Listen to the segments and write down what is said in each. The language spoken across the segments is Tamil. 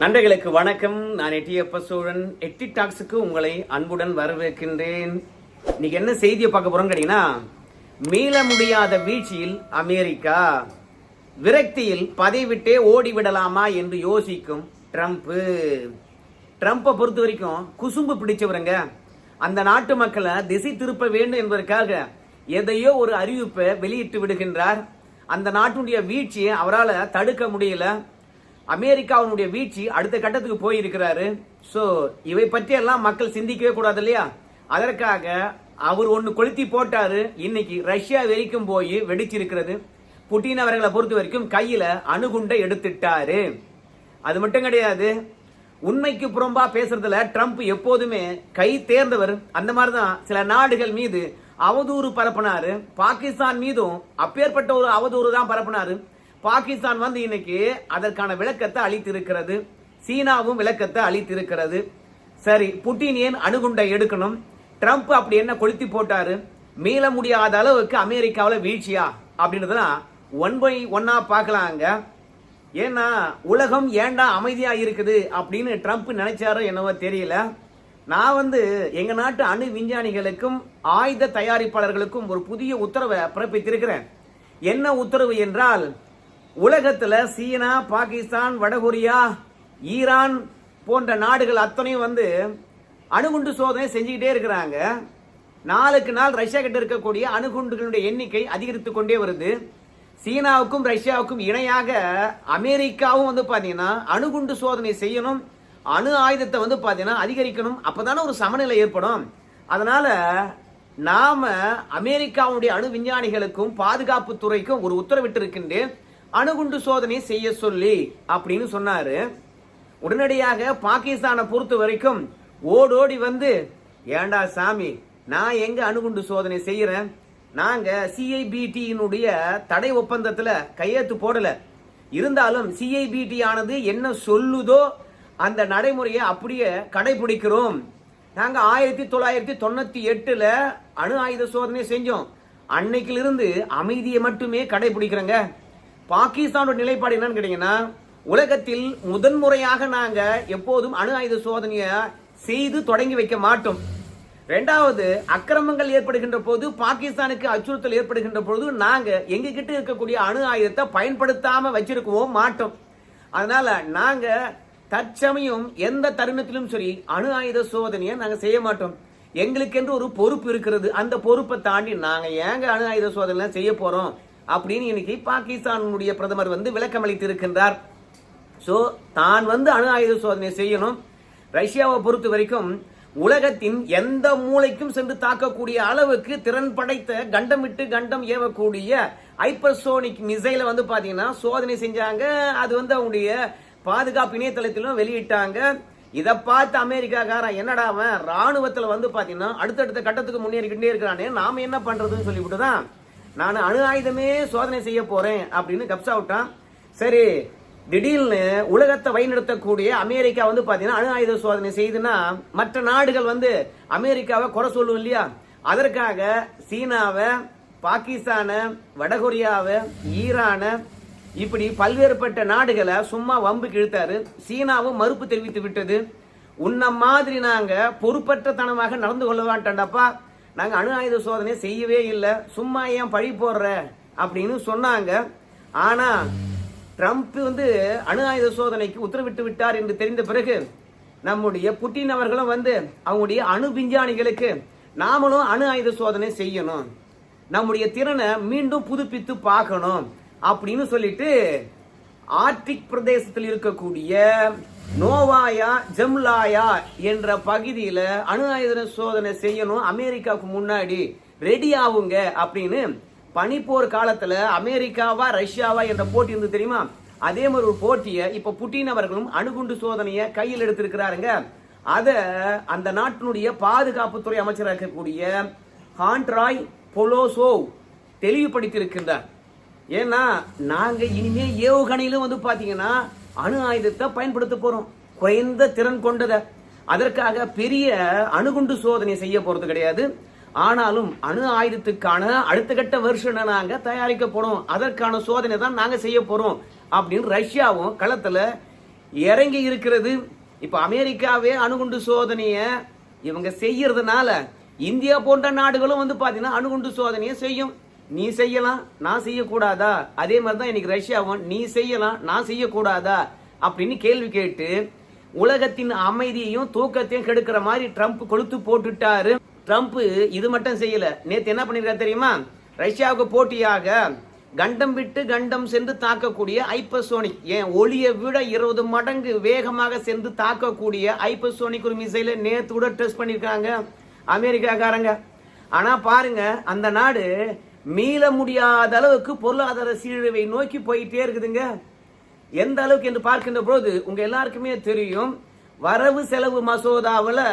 நண்பர்களுக்கு வணக்கம். நான் எட்டியப்ப சோழன் எட்டி டாக்ஸுக்கு உங்களை அன்புடன் வரவேற்கின்றேன். இன்னைக்கு என்ன செய்தியை பார்க்க போறோம் கேட்டீங்கன்னா மீள முடியாத வீழ்ச்சியில் அமெரிக்கா விரக்தியில் பதவிவிட்டே ஓடிவிடலாமா என்று யோசிக்கும் ட்ரம்ப் ட்ரம்ப்பை பொறுத்த வரைக்கும் குசும்பு பிடிச்சவருங்க. அந்த நாட்டு மக்களை திசை திருப்ப வேண்டும் என்பதற்காக எதையோ ஒரு அறிவிப்பை வெளியிட்டு விடுகின்றார். அந்த நாட்டுடைய வீழ்ச்சியை அவரால் தடுக்க முடியல. அமெரிக்காவினுடைய வீழ்ச்சி அடுத்த கட்டத்துக்கு போயிருக்கிறாரு. ஸோ இவை பற்றியெல்லாம் மக்கள் சிந்திக்கவே கூடாது இல்லையா? அதற்காக அவர் ஒன்று கொளுத்தி போட்டாரு. இன்னைக்கு ரஷ்யா வரைக்கும் போய் வெடிச்சிருக்கிறது. புட்டின் அவர்களை பொறுத்த வரைக்கும் கையில அணுகுண்டை எடுத்துட்டாரு. அது மட்டும் கிடையாது உண்மைக்கு புறம்பா பேசுறதுல ட்ரம்ப் எப்போதுமே கை தேர்ந்தவர். அந்த மாதிரி தான் சில நாடுகள் மீது அவதூறு பரப்புனாரு. பாகிஸ்தான் மீதும் அப்பேற்பட்ட ஒரு அவதூறு தான் பரப்பினாரு. பாகிஸ்தான் வந்து இன்னைக்கு அதற்கான விளக்கத்தை அளித்திருக்கிறது. சீனாவும் விளக்கத்தை அளித்திருக்கிறது. சரி புட்டின் ஏன் அணுகுண்டை எடுக்கணும்? ட்ரம்ப் அப்படி என்ன கொளுத்தி போட்டாரு? மீள முடியாத அளவுக்கு அமெரிக்காவில் வீழ்ச்சியா? அப்படின்றதுலாம் ஒன் பை ஒன்னா பார்க்கலாங்க ஏன்னா உலகம் ஏண்டா அமைதியா இருக்குது அப்படின்னு ட்ரம்ப் நினைச்சாரோ என்னவோ தெரியல. நான் வந்து எங்க நாட்டு அணு விஞ்ஞானிகளுக்கும் ஆயுத தயாரிப்பாளர்களுக்கும் ஒரு புதிய உத்தரவை பிறப்பித்திருக்கிறேன். என்ன உத்தரவு என்றால் உலகத்துல சீனா பாகிஸ்தான் வடகொரியா ஈரான் போன்ற நாடுகள் அத்தனையும் வந்து அணுகுண்டு சோதனை செஞ்சுக்கிட்டே இருக்கிறாங்க. நாளுக்கு நாள் ரஷ்யா கிட்ட இருக்கக்கூடிய அணுகுண்டுகளுடைய எண்ணிக்கை அதிகரித்து கொண்டே வருது. சீனாவுக்கும் ரஷ்யாவுக்கும் இணையாக அமெரிக்காவும் வந்து பார்த்தீங்கன்னா அணுகுண்டு சோதனை செய்யணும் அணு ஆயுதத்தை வந்து பார்த்தீங்கன்னா அதிகரிக்கணும். அப்போதானே ஒரு சமநிலை ஏற்படும். அதனால நாம அமெரிக்காவுடைய அணு விஞ்ஞானிகளுக்கும் பாதுகாப்பு துறைக்கும் ஒரு உத்தரவிட்டிருக்கின்றேன். அணுகுண்டு சோதனை செய்ய சொல்லி அப்படின்னு சொன்னாரு. உடனடியாக பாகிஸ்தானை பொறுத்த வரைக்கும் ஓடோடி வந்து ஏண்டா சாமி நான் எங்க அணுகுண்டு சோதனை செய்யறேன்? நாங்க சிஐபிடியினுடைய தடை ஒப்பந்தத்துல கையெழுத்து போடல. இருந்தாலும் சிஐபிடி ஆனது என்ன சொல்லுதோ அந்த நடைமுறையை அப்படியே கடைபிடிக்கிறோம். நாங்க ஆயிரத்தி தொள்ளாயிரத்தி தொண்ணூத்தி எட்டுல அணு ஆயுத சோதனை செஞ்சோம். அன்னைக்கிலிருந்து அமைதியை மட்டுமே கடைபிடிக்கிறோங்க. பாகிஸ்தானோட நிலைப்பாடு என்னன்னு கேட்டீங்கன்னா உலகத்தில் முதன்முறையாக நாங்க எப்போதும் அணு ஆயுத சோதனையை செய்து தொடங்கி வைக்க மாட்டோம். ரெண்டாவது அக்கிரமங்கள் ஏற்படுகின்ற போது பாகிஸ்தானுக்கு அச்சுறுத்தல் ஏற்படுகின்ற பொழுது நாங்க எங்க கிட்ட இருக்கக்கூடிய அணு ஆயுதத்தை பயன்படுத்தாம வச்சிருக்கவும் மாட்டோம். அதனால நாங்க தற்சமயம் எந்த தருணத்திலும் சரி அணு ஆயுத சோதனையை நாங்க செய்ய மாட்டோம். எங்களுக்கென்று ஒரு பொறுப்பு இருக்கிறது. அந்த பொறுப்பை தாண்டி நாங்க ஏங்க அணு ஆயுத சோதனை செய்ய போறோம்? அப்படின்னு இன்னைக்கு பாகிஸ்தானுடைய பிரதமர் வந்து விளக்கம் அளித்திருக்கின்றார். ஸோ தான் வந்து அணு ஆயுத சோதனை செய்யணும். ரஷ்யாவை பொறுத்த வரைக்கும் உலகத்தின் எந்த மூலைக்கும் சென்று தாக்கக்கூடிய அளவுக்கு திறன் படைத்த கண்டமிட்டு கண்டம் ஏவக்கூடிய ஹைப்பர்சோனிக் மிசைலை வந்து பாத்தீங்கன்னா சோதனை செஞ்சாங்க. அது வந்து அவங்களுடைய பாதுகாப்பு இணையதளத்திலும் வெளியிட்டாங்க. இதை பார்த்து அமெரிக்காக்காரன் என்னடா அவன்? ராணுவத்தில் வந்து பார்த்தீங்கன்னா அடுத்தடுத்த கட்டத்துக்கு முன்னேறிக்கிட்டே இருக்கிறானே. நாம என்ன பண்றதுன்னு சொல்லிவிட்டு தான் நான் அணு ஆயுதமே சோதனை செய்ய போறேன் அப்படின்னு கப்ஸ் அவுட்டான் சரி திடீர்னு உலகத்தை வழிநடத்தக்கூடிய அமெரிக்கா வந்து பாத்தீங்கன்னா அணு ஆயுத சோதனை செய்துன்னா மற்ற நாடுகள் வந்து அமெரிக்காவை குறை சொல்லும் இல்லையா? அதற்காக சீனாவை பாகிஸ்தானை வடகொரியாவை ஈரானை இப்படி பல்வேறுபட்ட நாடுகளை சும்மா வம்புக்கு இழுத்தாரு சீனாவும் மறுப்பு தெரிவித்து விட்டது. உன்ன மாதிரி நாங்க பொறுப்பற்றத்தனமாக நடந்து கொள்ள மாட்டோம்டாப்பா நாங்கள் அணு ஆயுத சோதனை செய்யவே இல்லை. சும்மா ஏன் பழி போடுற? அப்படின்னு சொன்னாங்க. ஆனால் ட்ரம்ப் வந்து அணு ஆயுத சோதனைக்கு உத்தரவிட்டு விட்டார் என்று தெரிந்த பிறகு நம்முடைய புட்டின் அவர்களும் வந்து அவங்களுடைய அணு விஞ்ஞானிகளுக்கு நாமளும் அணு ஆயுத சோதனை செய்யணும். நம்முடைய திறனை மீண்டும் புதுப்பித்து பார்க்கணும். அப்படின்னு சொல்லிட்டு ஆர்டிக் பிரதேசத்தில் இருக்கக்கூடிய நோவாயா ஜம்லாயா என்ற பகுதியில் அணு ஆயுத சோதனை செய்யணும் அமெரிக்காவுக்கு முன்னாடி. ரெடி ஆகுங்க அப்படின்னு பனிப்போர் காலத்தில் அமெரிக்காவா ரஷ்யாவா என்ற போட்டி இருந்து தெரியுமா? அதே மாதிரி ஒரு போட்டியை இப்போ புட்டின் அவர்களும் அணுகுண்டு சோதனையை கையில் எடுத்திருக்கிறாருங்க. அதை அந்த நாட்டினுடைய பாதுகாப்புத்துறை அமைச்சராக இருக்கக்கூடிய ஹான்ட்ராய் பொலோசோவ் தெளிவுபடுத்தியிருக்கின்றார். ஏன்னா நாங்க இனிமே ஏவுகணையிலும் வந்து பாத்தீங்கன்னா அணு ஆயுதத்தை பயன்படுத்த போறோம். குறைந்த திறன் கொண்டத. அதற்காக பெரிய அணுகுண்டு சோதனை செய்ய போறது கிடையாது. ஆனாலும் அணு ஆயுதத்துக்கான அடுத்த கட்ட வருஷனை நாங்க தயாரிக்க போறோம். அதற்கான சோதனை தான் நாங்க செய்ய போறோம். அப்படின்னு ரஷ்யாவும் களத்துல இறங்கி இருக்கிறது. இப்ப அமெரிக்காவே அணுகுண்டு சோதனைய இவங்க செய்யறதுனால இந்தியா போன்ற நாடுகளும் வந்து பாத்தீங்கன்னா அணுகுண்டு சோதனையை செய்யும். நீ செய்யலாம் நான் செய்யக்கூடாதா? அதே மாதிரி தான் இன்னைக்கு ரஷ்யாவும் நீ செய்யலாம் நான் செய்யக்கூடாதா? அப்படின்னு கேள்வி கேட்டு உலகத்தின் அமைதியையும் தூக்கத்தையும் கெடுக்கிற மாதிரி ட்ரம்ப் கொளுத்து போட்டுட்டாரு. ட்ரம்ப் இது மட்டும் செய்யல. நேற்று என்ன பண்ணிருக்காரு தெரியுமா? ரஷ்யாவுக்கு போட்டியாக கண்டம் விட்டு கண்டம் சென்று தாக்கக்கூடிய ஐப்பசோனிக் ஏன் ஒளியை விட இருபது மடங்கு வேகமாக சென்று தாக்கக்கூடிய ஐப்பசோனிக் ஒரு மிசைல நேற்று கூட டெஸ்ட் பண்ணியிருக்காங்க அமெரிக்காக்காரங்க. ஆனால் பாருங்க அந்த நாடு மீள முடியாத அளவுக்கு பொருளாதார சீரழிவை நோக்கி போயிட்டே இருக்குதுங்க. எந்த அளவுக்கு என்று பார்க்கின்ற போது உங்க எல்லாருக்குமே தெரியும் வரவு செலவு மசோதாவில்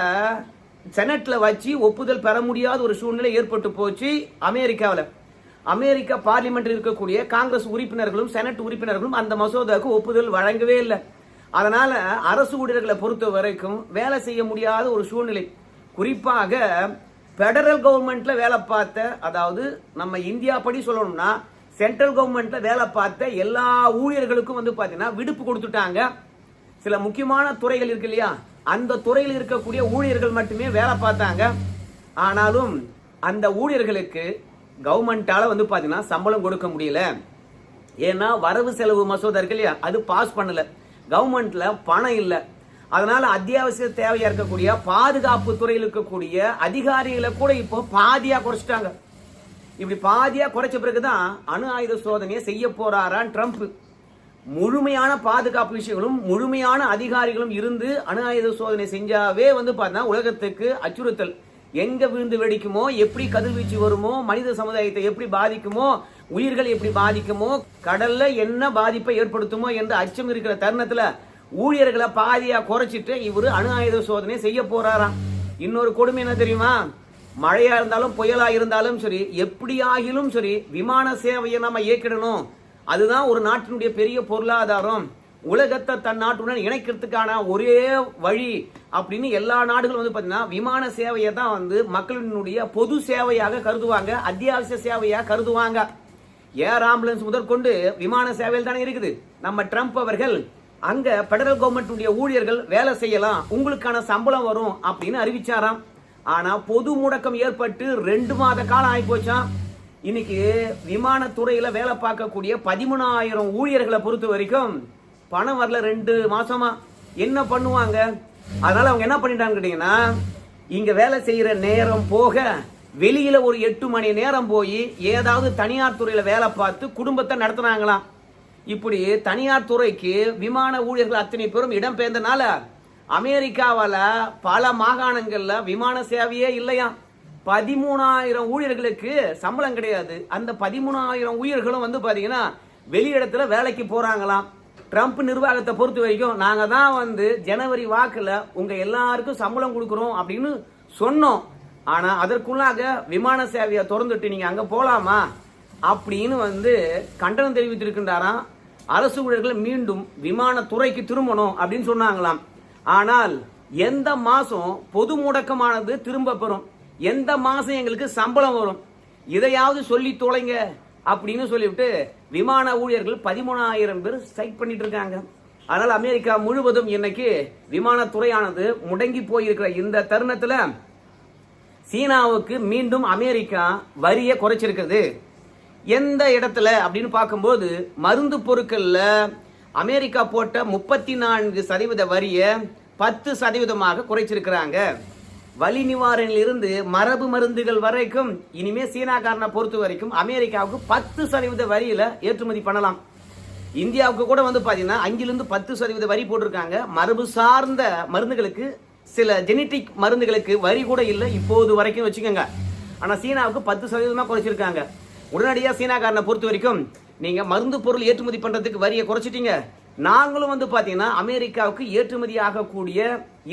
செனட்ல வச்சு ஒப்புதல் பெற முடியாத ஒரு சூழ்நிலை ஏற்பட்டு போச்சு அமெரிக்காவில். அமெரிக்கா பார்லிமெண்ட் இருக்கக்கூடிய காங்கிரஸ் உறுப்பினர்களும் செனட் உறுப்பினர்களும் அந்த மசோதாவுக்கு ஒப்புதல் வழங்கவே இல்லை. அதனால அரசு ஊழியர்களை பொறுத்த வரைக்கும் வேலை செய்ய முடியாத ஒரு சூழ்நிலை. குறிப்பாக ஃபெடரல் கவர்மெண்ட்டில் வேலை பார்த்த அதாவது நம்ம இந்தியா படி சொல்லணும்னா சென்ட்ரல் கவர்மெண்ட்டில் வேலை பார்த்த எல்லா ஊழியர்களுக்கும் வந்து பார்த்தீங்கன்னா விடுப்பு கொடுத்துட்டாங்க. சில முக்கியமான துறைகள் இருக்கு இல்லையா? அந்த துறையில் இருக்கக்கூடிய ஊழியர்கள் மட்டுமே வேலை பார்த்தாங்க. ஆனாலும் அந்த ஊழியர்களுக்கு கவர்மெண்ட்டால் வந்து பார்த்தீங்கன்னா சம்பளம் கொடுக்க முடியல. ஏன்னா வரவு செலவு மசோதா இருக்கு இல்லையா? அது பாஸ் பண்ணல. கவர்மெண்ட்டில் பணம் இல்லை. அதனால அத்தியாவசிய தேவையா இருக்கக்கூடிய பாதுகாப்பு துறையில் இருக்கக்கூடிய அதிகாரிகளை கூட இப்போ பாதியா குறைச்சிட்டாங்க. இப்படி பாதியா குறைச்ச பிறகுதான் அணு ஆயுத சோதனையை செய்ய போறாரான் ட்ரம்ப். முழுமையான பாதுகாப்பு விஷயங்களும் முழுமையான அதிகாரிகளும் இருந்து அணு ஆயுத சோதனை செஞ்சாவே வந்து பார்த்தா உலகத்துக்கு அச்சுறுத்தல். எங்க விழுந்து வெடிக்குமோ எப்படி கதிர்வீச்சு வருமோ மனித சமுதாயத்தை எப்படி பாதிக்குமோ உயிர்கள் எப்படி பாதிக்குமோ கடல்ல என்ன பாதிப்பை ஏற்படுத்துமோ என்ற அச்சம் இருக்கிற தருணத்துல ஊழியர்களை பாதியா குறைச்சிட்டு இவர் அணு ஆயுத சோதனை செய்ய போறாராம். இன்னொரு கொடுமை என்ன தெரியுமா? மழையா இருந்தாலும் புயலா இருந்தாலும் சரி எப்படி ஆகிலும் சரி விமான சேவையை நம்ம இயக்கிடணும். அதுதான் ஒரு நாட்டினுடைய பெரிய பொருளாதாரம். உலகத்தை தன் நாட்டுடன் இணைக்கிறதுக்கான ஒரே வழி அப்படின்னு எல்லா நாடுகளும் வந்து பார்த்தீங்கன்னா விமான சேவையை தான் வந்து மக்களினுடைய பொது சேவையாக கருதுவாங்க அத்தியாவசிய சேவையாக கருதுவாங்க. ஏர் ஆம்புலன்ஸ் முதற்கொண்டு விமான சேவையில் தானே இருக்குது. நம்ம ட்ரம்ப் அவர்கள் அங்க பெடரல் கவர்மெண்ட் ஊழியர்கள் வேலை செய்யலாம் உங்களுக்கான சம்பளம் வரும் அப்படின்னு அறிவிச்சாராம். ஆனா பொது முடக்கம் ஏற்பட்டு ரெண்டு மாத காலம் ஆகி போச்சாம் இன்னைக்கு விமானத்துறையில வேலை பார்க்கக்கூடிய பதிமூணாயிரம் ஊழியர்களை பொறுத்த வரைக்கும் பணம் வரல ரெண்டு மாசமா. என்ன பண்ணுவாங்க? அதனால அவங்க என்ன பண்ணிட்டாங்க கேட்டீங்கன்னா இங்க வேலை செய்யற நேரம் போக வெளியில ஒரு எட்டு மணி நேரம் போய் ஏதாவது தனியார் துறையில வேலை பார்த்து குடும்பத்தை நடத்துனாங்களாம். இப்படி தனியார் துறைக்கு விமான ஊழியர்கள் அத்தனை பேரும் இடம்பெயர்ந்தனால அமெரிக்காவில் பல மாகாணங்களில் விமான சேவையே இல்லையாம். பதிமூணாயிரம் ஊழியர்களுக்கு சம்பளம் கிடையாது. அந்த பதிமூணாயிரம் ஊழியர்களும் வந்து பார்த்தீங்கன்னா வெளியிடத்தில் வேலைக்கு போகிறாங்களாம் ட்ரம்ப் நிர்வாகத்தை பொறுத்த வரைக்கும் நாங்கள் தான் வந்து ஜனவரி வாக்கில் உங்கள் எல்லாருக்கும் சம்பளம் கொடுக்குறோம் அப்படின்னு சொன்னோம். ஆனால் அதற்குள்ளாக விமான சேவையை திறந்துட்டு நீங்கள் அங்கே போகலாமா அப்படின்னு வந்து கண்டனம் தெரிவித்திருக்கின்றாராம். அரசு ஊழியர்கள் மீண்டும் விமானத்துறைக்கு திரும்பணும் அப்படின்னு சொன்னாங்களாம். ஆனால் எந்த மாதம் பொது முடக்கமானது திரும்ப பெறும்? எந்த மாதம் எங்களுக்கு சம்பளம் வரும்? இதையாவது சொல்லி தொலைங்க அப்படின்னு சொல்லிவிட்டு விமான ஊழியர்கள் பதிமூணாயிரம் பேர் ஸ்ட்ரைக் பண்ணிட்டு இருக்காங்க. அதனால் அமெரிக்கா முழுவதும் இன்னைக்கு விமானத்துறையானது முடங்கி போயிருக்கிற இந்த தருணத்தில் சீனாவுக்கு மீண்டும் அமெரிக்கா வரியை குறைச்சிருக்கிறது எந்த இடத்துல அப்படின்னு பார்க்கும்போது மருந்து பொருட்களில் அமெரிக்கா போட்ட முப்பத்தி நான்கு சதவீத வரியை பத்து சதவீதமாக குறைச்சிருக்கிறாங்க. வலி நிவாரணிலிருந்து மரபு மருந்துகள் வரைக்கும் இனிமே சீனாக்காரனை பொறுத்த வரைக்கும் அமெரிக்காவுக்கு பத்து சதவீத வரியில ஏற்றுமதி பண்ணலாம். இந்தியாவுக்கு கூட வந்து பார்த்தீங்கன்னா அஞ்சிலிருந்து பத்து சதவீத வரி போட்டிருக்காங்க. மரபு சார்ந்த மருந்துகளுக்கு சில ஜெனட்டிக் மருந்துகளுக்கு வரி கூட இல்லை இப்போது வரைக்கும் வச்சுக்கோங்க. ஆனால் சீனாவுக்கு பத்து சதவீதமாக குறைச்சிருக்காங்க. உடனடியாக சீனாக்காரனை பொறுத்த வரைக்கும் நீங்கள் மருந்து பொருள் ஏற்றுமதி பண்ணுறதுக்கு வரியை குறைச்சிட்டீங்க. நாங்களும் வந்து பார்த்தீங்கன்னா அமெரிக்காவுக்கு ஏற்றுமதி ஆகக்கூடிய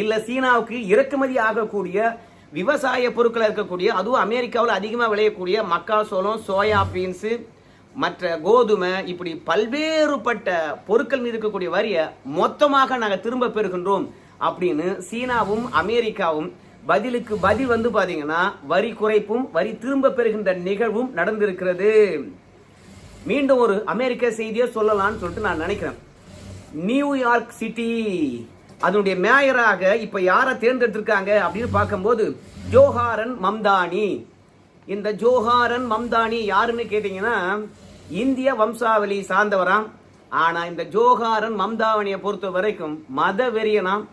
இல்லை சீனாவுக்கு இறக்குமதி ஆகக்கூடிய விவசாய பொருட்கள் இருக்கக்கூடிய அதுவும் அமெரிக்காவில் அதிகமாக விளையக்கூடிய மக்காசோளம் சோயா பீன்ஸு மற்ற கோதுமை இப்படி பல்வேறுபட்ட பொருட்கள் மீது இருக்கக்கூடிய வரியை மொத்தமாக நாங்கள் திரும்ப பெறுகின்றோம் அப்படின்னு சீனாவும் அமெரிக்காவும் பதிலுக்கு பதில் வந்து பாத்தீங்கன்னா வரி குறைப்பும் வரி திரும்ப பெறுகின்ற நிகழ்வும் நடந்திருக்கிறது. மீண்டும் ஒரு அமெரிக்க செய்தியை சொல்லலாம்னு சொல்லிட்டு நான் நினைக்கிறேன். நியூயார்க் சிட்டி அதனுடைய மேயராக இப்ப யாரை தேர்ந்தெடுத்திருக்காங்க அப்படின்னு பார்க்கும்போது ஜோஹாரன் மம்தானி. இந்த ஜோஹாரன் மம்தானி யாருன்னு கேட்டீங்கன்னா இந்திய வம்சாவளி சார்ந்தவராம். ஆனா இந்த ஜோஹாரன் மம்தாவணியை பொறுத்த வரைக்கும் மத வெறியனாம்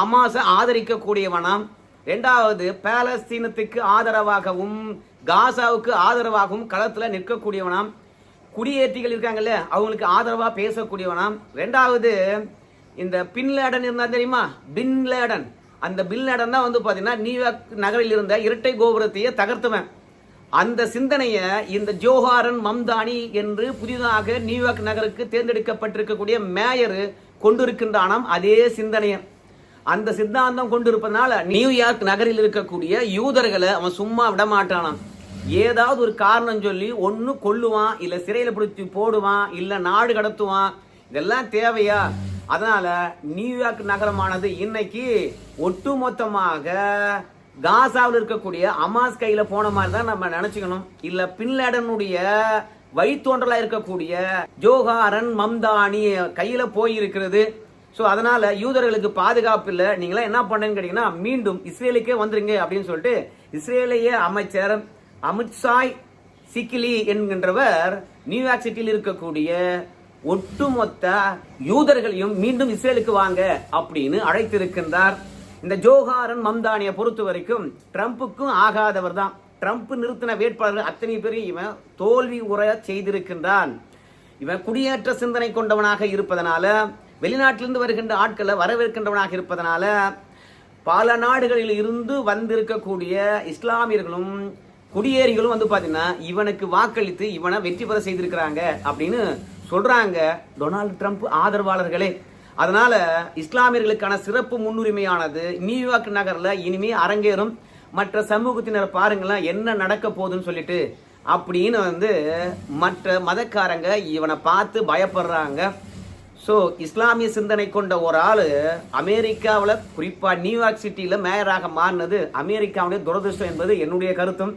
அமாச ஆதரிக்கக்கூடியவனாம். ரெண்டாவது பாலஸ்தீனத்துக்கு ஆதரவாகவும் காசாவுக்கு ஆதரவாகவும் களத்தில் நிற்கக்கூடியவனாம். குடியேற்றிகள் இருக்காங்கல்ல அவங்களுக்கு ஆதரவாக பேசக்கூடியவனாம். ரெண்டாவது இந்த பின்லேடன் இருந்தால் தெரியுமா? பின்லேடன் அந்த பின்லேடன் தான் வந்து பார்த்தீங்கன்னா நியூயார்க் நகரில் இருந்த இரட்டை கோபுரத்தையே தகர்த்துவேன். அந்த சிந்தனையை இந்த ஜோஹாரன் மம்தானி என்று புதிதாக நியூயார்க் நகருக்கு தேர்ந்தெடுக்கப்பட்டிருக்கக்கூடிய மேயர் கொண்டிருக்கின்றானாம். அதே சிந்தனையை. அந்த சித்தாந்தம் கொண்டிருப்பதனால நியூயார்க் நகரில் இருக்கக்கூடிய யூதர்களை அவன் சும்மா விட மாட்டானான் ஏதாவது ஒரு காரணம் சொல்லி ஒன்னு கொல்லுவான் இல்ல சிறையில பிடிச்சி போடுவான் இல்ல நாடு கடத்துவான். இதெல்லாம் தேவையா? அதனால நியூயார்க் நகரமானது இன்னைக்கு ஒட்டுமொத்தமாக காசாவில் இருக்கக்கூடிய அமாஸ் கையில போன மாதிரி தான் நம்ம நினைச்சுக்கணும். இல்ல பின்லேடனுடைய வழித்தோன்றலா இருக்கக்கூடிய ஜோஹாரன் மம்தானி கையில போயிருக்கிறது. ஸோ அதனால யூதர்களுக்கு பாதுகாப்பு இல்லை. நீங்களாம் என்ன பண்ணேன்னு கேட்டீங்கன்னா மீண்டும் இஸ்ரேலுக்கே வந்துருங்க அப்படின்னு சொல்லிட்டு இஸ்ரேலிய அமைச்சர் அமித்ஷாய் சிக்கிலி என்கின்றவர் நியூயார்க் சிட்டியில் இருக்கக்கூடிய ஒட்டுமொத்த யூதர்களையும் மீண்டும் இஸ்ரேலுக்கு வாங்க அப்படின்னு அழைத்திருக்கின்றார். இந்த ஜோஹாரன் மம்தானியை பொறுத்த வரைக்கும் ட்ரம்ப்புக்கும் ஆகாதவர் தான். ட்ரம்ப் நிறுத்தின வேட்பாளர்கள் அத்தனை பேரும் இவன் தோல்வி உரைய செய்திருக்கின்றான். இவன் குடியேற்ற சிந்தனை கொண்டவனாக இருப்பதனால வெளிநாட்டிலிருந்து வருகின்ற ஆட்களை வரவேற்கின்றவனாக இருப்பதனால பல நாடுகளில் இருந்து வந்திருக்கக்கூடிய இஸ்லாமியர்களும் குடியேறிகளும் வந்து பார்த்தீங்கன்னா இவனுக்கு வாக்களித்து இவனை வெற்றி பெற செய்திருக்கிறாங்க அப்படின்னு சொல்கிறாங்க டொனால்டு ட்ரம்ப் ஆதரவாளர்களே. அதனால் இஸ்லாமியர்களுக்கான சிறப்பு முன்னுரிமையானது நியூயார்க் நகரில் இனிமே அரங்கேறும். மற்ற சமூகத்தினர் பாருங்களேன் என்ன நடக்க போகுதுன்னு சொல்லிட்டு அப்படின்னு வந்து மற்ற மதக்காரங்க இவனை பார்த்து பயப்படுறாங்க. ஸோ இஸ்லாமிய சிந்தனை கொண்ட ஒரு ஆள் அமெரிக்காவில் குறிப்பாக நியூயார்க் சிட்டியில் மேயராக மாறினது அமெரிக்காவுடைய துரதிருஷ்டம் என்பது என்னுடைய கருத்தும்.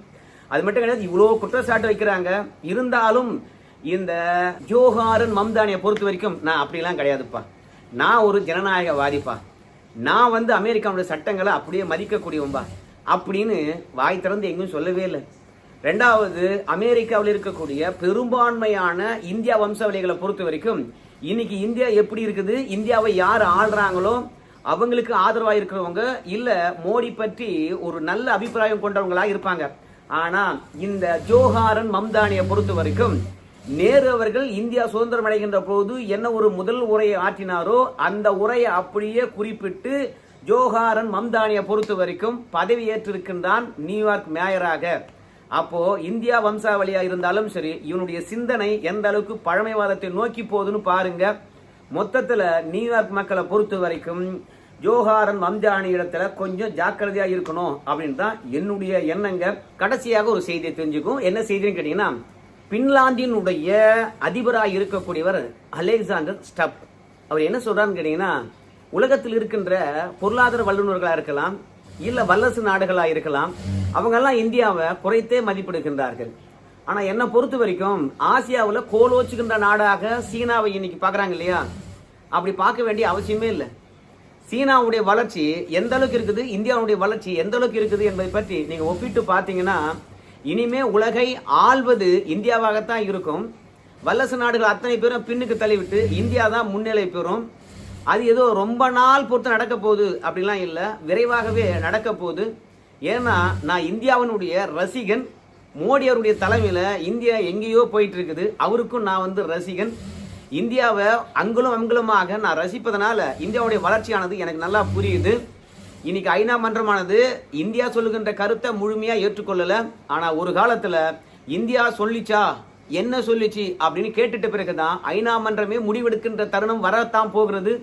அது மட்டும் கிடையாது இவ்வளோ குற்றச்சாட்டு வைக்கிறாங்க. இருந்தாலும் இந்த ஜோஹாரன் மம்தானியை பொறுத்த வரைக்கும் நான் அப்படிலாம் கிடையாதுப்பா. நான் ஒரு ஜனநாயகவாதிப்பா. நான் வந்து அமெரிக்காவுடைய சட்டங்களை அப்படியே மதிக்கக்கூடியவன்பா. அப்படின்னு வாய் திறந்து எங்கேயும் சொல்லவே இல்லை. ரெண்டாவது அமெரிக்காவில் இருக்கக்கூடிய பெரும்பான்மையான இந்தியா வம்சாவளிகளை பொறுத்த வரைக்கும் இன்னைக்கு இந்தியா எப்படி இருக்குது? இந்தியாவை யார் ஆள்றாங்களோ அவங்களுக்கு ஆதரவாக இருக்கிறவங்க இல்லை மோடி பற்றி ஒரு நல்ல அபிப்பிராயம் கொண்டவங்களா இருப்பாங்க. ஆனால் இந்த ஜோஹாரன் மம்தானியை பொறுத்த வரைக்கும் நேரு அவர்கள் இந்தியா சுதந்திரம் அடைகின்ற போது என்ன ஒரு முதல் உரையை ஆற்றினாரோ அந்த உரையை அப்படியே குறிப்பிட்டு ஜோஹாரன் மம்தானியை பொறுத்த வரைக்கும் பதவியேற்றிருக்கின்றான் நியூயார்க் மேயராக. அப்போ இந்தியா வம்சாவளியா இருந்தாலும் சரி இவனுடைய சிந்தனை எந்த அளவுக்கு பழமைவாதத்தை நோக்கி போகுதுன்னு பாருங்க. மொத்தத்துல நியூயார்க் மக்களை பொறுத்த வரைக்கும் ஜோஹாரன் மம்தானி இடத்துல கொஞ்சம் ஜாக்கிரதையா இருக்கணும் அப்படின்னு தான் என்னுடைய எண்ணங்க. கடைசியாக ஒரு செய்தியை தெரிஞ்சுக்கும் என்ன செய்தின்னு கேட்டீங்கன்னா பின்லாந்தினுடைய அதிபராக இருக்கக்கூடியவர் அலெக்சாண்டர் ஸ்டப். அவர் என்ன சொல்றாருன்னு கேட்டீங்கன்னா உலகத்தில் இருக்கின்ற பொருளாதார வல்லுநர்களாக இருக்கலாம் இல்ல வல்லரசு நாடுகளா இருக்கலாம். அவங்கெல்லாம் இந்தியாவை குறைத்தே மதிப்பிடுகின்றார்கள். ஆனா என்ன பொறுத்த வரைக்கும் ஆசியாவில் கோலோச்சுகின்ற நாடாக சீனாவை இன்னைக்கு பாக்குறாங்க இல்லையா? அப்படி பார்க்க வேண்டிய அவசியமே இல்லை. சீனாவுடைய வளர்ச்சி எந்த அளவுக்கு இருக்குது? இந்தியாவுடைய வளர்ச்சி எந்த அளவுக்கு இருக்குது என்பதை பற்றி நீங்க ஒப்பிட்டு பார்த்தீங்கன்னா இனிமே உலகை ஆள்வது இந்தியாவாகத்தான் இருக்கும். வல்லரசு நாடுகள் அத்தனை பேரும் பின்னுக்கு தள்ளிவிட்டு இந்தியா தான் முன்னிலை பெறும். அது ஏதோ ரொம்ப நாள் பொறுத்து நடக்க போகுது அப்படிலாம் இல்லை. விரைவாகவே நடக்க போகுது. ஏன்னா நான் இந்தியாவினுடைய ரசிகன் மோடி அவருடைய தலைமையில் இந்தியா எங்கேயோ போயிட்டு இருக்குது அவருக்கும் நான் வந்து ரசிகன். இந்தியாவை அங்குலம் அங்குலமாக நான் ரசிப்பதனால இந்தியாவுடைய வளர்ச்சியானது எனக்கு நல்லா புரியுது. இன்னைக்கு ஐநா மன்றமானது இந்தியா சொல்லுகின்ற கருத்தை முழுமையாக ஏற்றுக்கொள்ளல. ஆனால் ஒரு காலத்தில் இந்தியா சொல்லிச்சா என்ன சொல்லிச்சு அப்படின்னு கேட்டுட்ட பிறகுதான் ஐநா மன்றமே முடிவெடுக்கின்ற தருணம் வரத்தான் போகிறது.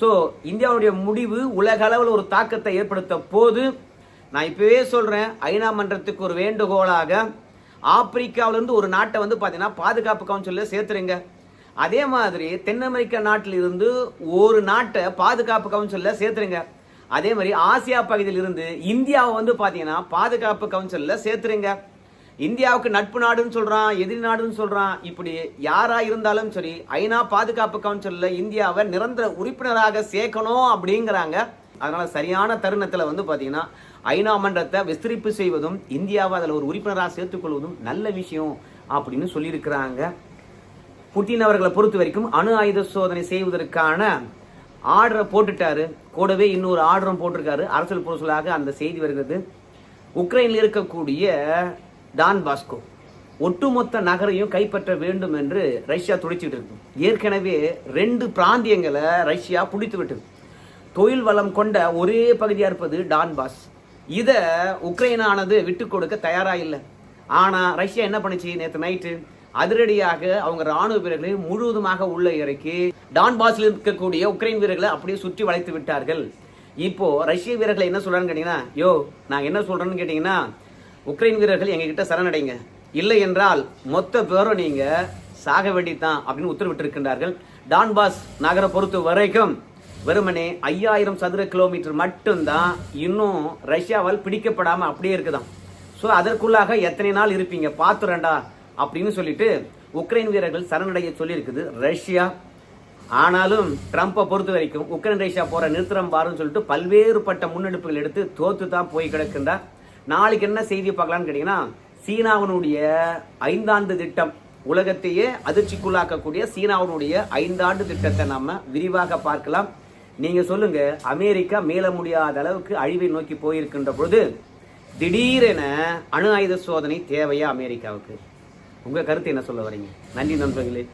ஸோ இந்தியாவுடைய முடிவு உலக அளவில் ஒரு தாக்கத்தை ஏற்படுத்த போது நான் இப்பவே சொல்கிறேன் ஐநா மன்றத்துக்கு ஒரு வேண்டுகோளாக ஆப்பிரிக்காவிலிருந்து ஒரு நாட்டை வந்து பார்த்தீங்கன்னா பாதுகாப்பு கவுன்சிலில் சேர்த்துருங்க. அதே மாதிரி தென் அமெரிக்கா நாட்டிலிருந்து ஒரு நாட்டை பாதுகாப்பு கவுன்சிலில் சேர்த்துருங்க. அதே மாதிரி ஆசியா பகுதியில் இருந்து இந்தியாவை வந்து பார்த்தீங்கன்னா பாதுகாப்பு கவுன்சிலில் சேர்த்துருங்க. இந்தியாவுக்கு நட்பு நாடுன்னு சொல்கிறான் எதிரி நாடுன்னு சொல்கிறான் இப்படி யாராக இருந்தாலும் சரி ஐநா பாதுகாப்பு கவுன்சிலில் இந்தியாவை நிரந்தர உறுப்பினராக சேர்க்கணும் அப்படிங்கிறாங்க. அதனால் சரியான தருணத்தில் வந்து பார்த்தீங்கன்னா ஐநா மன்றத்தை விஸ்தரிப்பு செய்வதும் இந்தியாவை அதில் ஒரு உறுப்பினராக சேர்த்துக்கொள்வதும் நல்ல விஷயம் அப்படின்னு சொல்லியிருக்கிறாங்க. புட்டின் அவர்களை பொறுத்த வரைக்கும் அணு ஆயுத சோதனை செய்வதற்கான ஆர்டரை போட்டுட்டாரு. கூடவே இன்னொரு ஆர்டரும் போட்டிருக்காரு. அரசியல் பொருசலாக அந்த செய்தி வருகிறது. உக்ரைனில் இருக்கக்கூடிய டான் பாஸ்கோ ஒட்டுமொத்த நகரையும் கைப்பற்ற வேண்டும் என்று ரஷ்யா துடிச்சிட்டு இருக்கு. ஏற்கனவே ரெண்டு பிராந்தியங்களை ரஷ்யா பிடித்து விட்டது. தொழில் வளம் கொண்ட ஒரே பகுதியாக இருப்பது டான்பாஸ் இதை உக்ரைனானது விட்டு கொடுக்க தயாராக இல்லை. ஆனால் ரஷ்யா என்ன பண்ணுச்சு நேற்று நைட்டு? அதிரடியாக அவங்க ராணுவ வீரர்களை முழுவதுமாக உள்ள இறக்கி டான்பாஸில் இருக்கக்கூடிய உக்ரைன் வீரர்களை அப்படியே சுற்றி வளைத்து விட்டார்கள். இப்போ ரஷ்ய வீரர்களை என்ன சொல்றான்னு கேட்டீங்கன்னா யோ நான் என்ன சொல்கிறேன்னு கேட்டீங்கன்னா உக்ரைன் வீரர்கள் எங்ககிட்ட சரணடைங்க. இல்லை என்றால் மொத்த பேரும் நீங்க சாக வேண்டித்தான் அப்படின்னு உத்தரவிட்டிருக்கின்றார்கள். டான்பாஸ் நகரை பொறுத்த வரைக்கும் வெறுமனே ஐயாயிரம் சதுர கிலோமீட்டர் மட்டும்தான் இன்னும் ரஷ்யாவால் பிடிக்கப்படாம அப்படியே இருக்குதான் ஸோ அதற்குள்ளாக எத்தனை நாள் இருப்பீங்க? பார்த்துறேன்டா அப்படின்னு சொல்லிட்டு உக்ரைன் வீரர்கள் சரணடைய சொல்லியிருக்குது ரஷ்யா. ஆனாலும் ட்ரம்ப்பை பொறுத்த வரைக்கும் உக்ரைன் ரஷ்யா போற நிறுத்தம் பாருன்னு சொல்லிட்டு பல்வேறுபட்ட முன்னெடுப்புகள் எடுத்து தோத்து தான் போய் கிடக்கின்றார். நாளைக்கு என்ன செய்தி பார்க்கலான்னு கேட்டீங்கன்னா சீனாவினுடைய ஐந்தாண்டு திட்டம் உலகத்தையே அதிர்ச்சிக்குள்ளாக்கக்கூடிய சீனாவினுடைய ஐந்தாண்டு திட்டத்தை நம்ம விரிவாக பார்க்கலாம். நீங்க சொல்லுங்க அமெரிக்கா மீள முடியாத அளவுக்கு அழிவை நோக்கி போயிருக்கின்ற பொழுது திடீரென அணு ஆயுத சோதனை தேவையா அமெரிக்காவுக்கு? உங்க கருத்து என்ன சொல்ல வரீங்க? நன்றி நண்பர்களே.